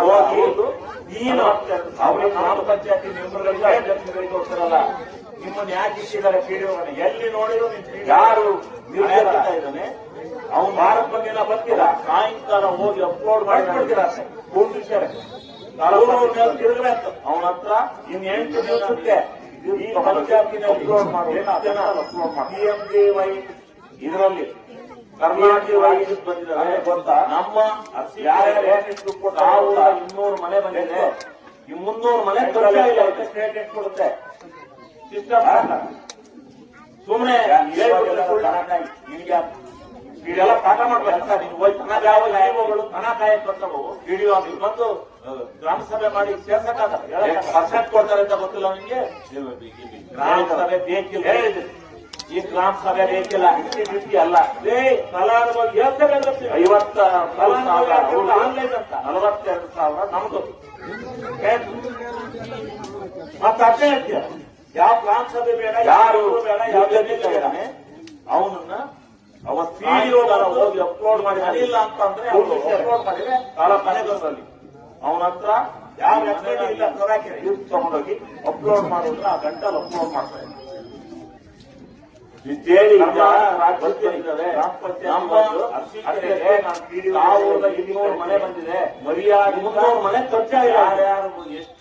ಹೋಗಿ ನೀನು ಅವ್ರಿಗೆ ಗ್ರಾಮ ಪಂಚಾಯತಿ ಮೆಂಬರ್ಗಳಿಗೆ ಅಧ್ಯಕ್ಷರಿಗೆ ಹೋಗ್ತಾರಲ್ಲ ನಿಮ್ಮನ್ನ ಯಾಕೆ ಇಟ್ಟಿದ್ದಾರೆ ಪಿಡಿಒನ ಎಲ್ಲಿ ನೋಡಿದ್ರು ನಿಮ್ ಯಾರು? ನಿರ್ದೇಶಕ ಇದ್ದಾನೆ ಅವ್ನು ಭಾರತ ಬಗ್ಗೆ ಎಲ್ಲ ಬರ್ತೀರಾ ಸಾಯಂಕಾಲ ಹೋಗಿ ಅಪ್ಲೋಡ್ ಮಾಡಿ. ಬಿಡ್ತೀರಾ ಅಂತ ಅವನ ಹತ್ರ ಇನ್ ಎಂಟು ದಿವಸಕ್ಕೆ ಈ ಪಂಚಾಯತಿನ ಅಪ್ಲೋಡ್ ಮಾಡಿ. ಅಪ್ಲೋಡ್ ಮಾಡಿ. ಪಿ ಎಂ ಕರ್ನಾಟಕ ವೈ ಬಂದಿದ್ದಾರೆ ಗೊತ್ತಾ. ನಮ್ಮ ನಾವು ಇನ್ನೂರು ಮನೆ ಬಂದಿದೆ. ಈ ಮುನ್ನೂರು ಮನೆ ಸ್ಟೇಟ್ ಎಷ್ಟು ಕೊಡುತ್ತೆ. ಸಿಸ್ಟಮ್ ಸುಮ್ಮನೆ ನಿಮಗೆ ಇದೆಲ್ಲ ಪಾಠ ಮಾಡ್ಬೇಕು. ನೀವು? ಹೋಗಿ ತನ ಯಾವ ನ್ಯಾಯಗಳು ತನ ಕಾಯಕ್ ಬರ್ತಾವು ವಿಡಿಯೋ ನೀವು ಬಂದು ಗ್ರಾಮ ಸಭೆ ಮಾಡಿ ಸೇರ್ಸಕ್ಕಾಗ ಪರ್ಸೆಂಟ್ ಕೊಡ್ತಾರೆ ಅಂತ ಗೊತ್ತಿಲ್ಲ ನಿಮಗೆ? ಗ್ರಾಮ ಸಭೆ ಬೇಕಿಲ್ಲ. ಹೇಳಿದ್ರು. ಗ್ರಾಮ ಸಭೆ ಬೇಕಿಲ್ಲ ರೀತಿ ಅಲ್ಲ. ಏ ಫಲಾನುಭವಿ ಐವತ್ತ ಆನ್ಲೈನ್ ಅಂತ ನಲವತ್ತೆರಡು ಸಾವಿರ ನಮ್ದು. ಮತ್ತೆ ಅರ್ಥ ಹೇಳ್ತೀಯ? ಯಾವ ಗ್ರಾಮ ಸಭೆ ಬೇಡ ಯಾರು ಬೇಡ ಯಾವ ಬೇಡ. ಅವನನ್ನ ಅವ ಸಿಇಒ ಹೋಗಿ ಅಪ್ಲೋಡ್ ಮಾಡಿ ಇಲ್ಲ ಅಂತಂದ್ರೆ ಅಪ್ಲೋಡ್ ಮಾಡಿದ್ರೆ ಕಾಲ ಕನೆಗಳಲ್ಲಿ ಅವನ ಹತ್ರ ಯಾವ ರೆಕಾರ್ಡ್ ಇಲ್ಲ ತಗೊಂಡೋಗಿ ಅಪ್ಲೋಡ್ ಮಾಡಿದ್ರೆ ಆ ಗಂಟಲ್ಲಿ ಅಪ್ಲೋಡ್ ಮಾಡ್ತಾರೆ ಇದ್ದೇಳಿ ಇನ್ನೂರು ಮನೆ ಬಂದಿದೆ. ಮರ್ಯಾದೆ ಮುನ್ನೂರು ಮನೆ ಯಾರ್ಯಾರು ಎಷ್ಟು